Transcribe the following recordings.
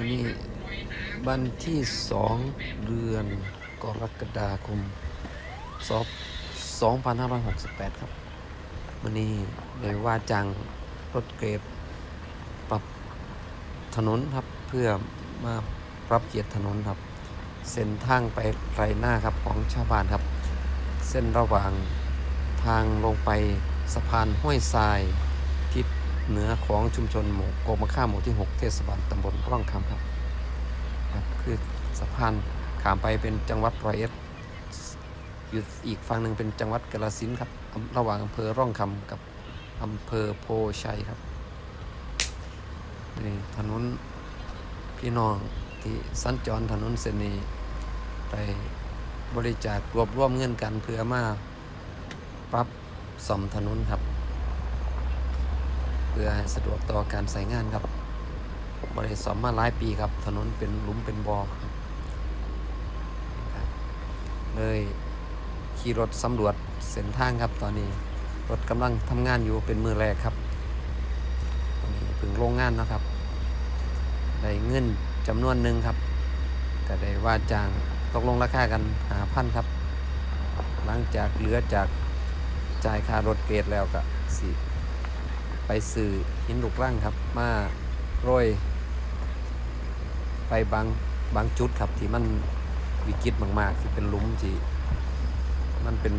วันนี้วันที่สองเดือนกรกฎาคมศ2568 ครับวันนี้ได้ว่าจ้างรถเกรดปรับถนนครับเพื่อมาปรับเกียรติถนนครับ เส้นทางไปไรหน้าครับของชาวบ้านครับ เส้นระหว่างทางลงไปสะพานห้วยทรายทิศ เหนือของชุมชนหมู่โกมะค่าหมู่ที่ 6 เทศบาลตำบลร่องคำครับครับ คือสะพานขามไปเป็นจังหวัดร้อยเอ็ดอยู่อีกฝั่งหนึ่งเป็นจังหวัดกาฬสินธุ์ครับระหว่างอำเภอร่องคำกับอำเภอโพชัยครับนี่ถนนพี่น้องที่สัญจรถนนเสนีไปบริจาครวบรวมเงินกันเพื่อมาปรับซ่อมถนนครับ พื่อให้สะดวกต่อการใช้งานครับบริซ่อมมาหลายปีครับ ถนนเป็นหลุมเป็นบ่อครับเลยขี่รถสำรวจเส้นทางครับตอนนี้รถกำลังทำงานอยู่เป็นมือแรกครับตอนนี้เพึ่งโรงงานนะครับ ได้เงินจำนวนหนึ่งครับก็ได้ว่าจ้างตกลงราคากันหาพันครับ หลังจากเหลือจากจ่ายค่ารถเกตแล้วก็สิ ไปสื่อหินลูกร่างครับ มาโรย ไปบางบางจุดครับที่มันวิกฤตมากๆที่เป็นหลุมที่มันเป็น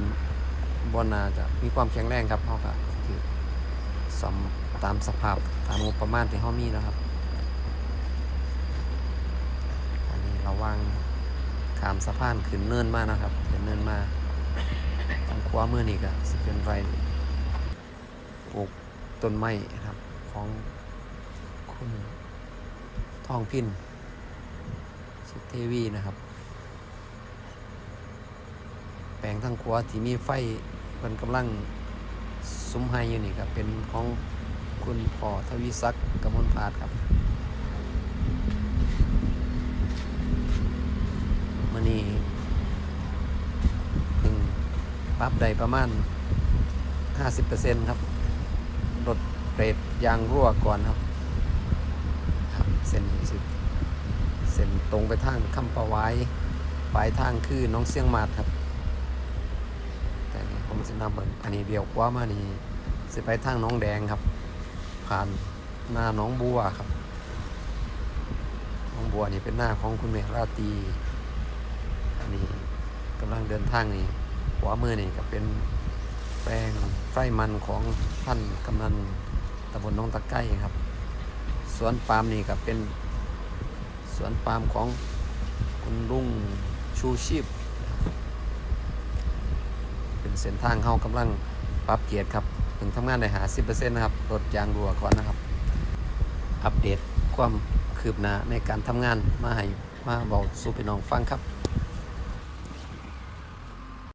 บอนาจะมีความแข็งแรงครับเขาก็คือสมตามสภาพตามงบประมาณที่เขามีนะครับ อันนี้เราวางขามสะพานขึ้นเนินมานะครับเป็นเนินมาทางขวามือนี่ก็สิเป็นไรปลูก ต้นไม้นะครับ ของคุณทองพินสุเทวีนะครับ แปลงทางขวาที่มีไฟมันกำลังซุ้มไฮอยู่นี่ครับเป็นของคุณพ่อทวีศักดิ์กมลพาดครับมันนี่ถึงปรับได้ประมาณ 50%ครับ รถเบรดยางรั่วก่อนครับ ครับ เส้นสิเส้นตรงไปทางคำประไว้ปลายทางคือน้องเสียงมาดครับ แต่นี่ผมจะนำเบิ่งอันนี้เดียวกว่ามานี่สิไปทางน้องแดงครับ ผ่านหน้าน้องบัวครับ น้องบัวนี่เป็นหน้าของคุณเมราตีอันนี้กำลังเดินทางนี่ขวมือนี่ก็เป็นแปลงไร่มันของท่านกำนันตำบลน้องตะไคร้ครับ สวนปาล์มนี่ก็เป็นสวนปาล์มของคุณลุงชูชีพ เป็นเส้นทางเข้ากำลังปรับเกียรติครับ ถึงทำงานได้หา 10%นะครับรถยางรัวก่อนนะครับ อัปเดตความคืบหน้าในการทำงานมาให้มาบอกสู่พี่น้องฟังครับ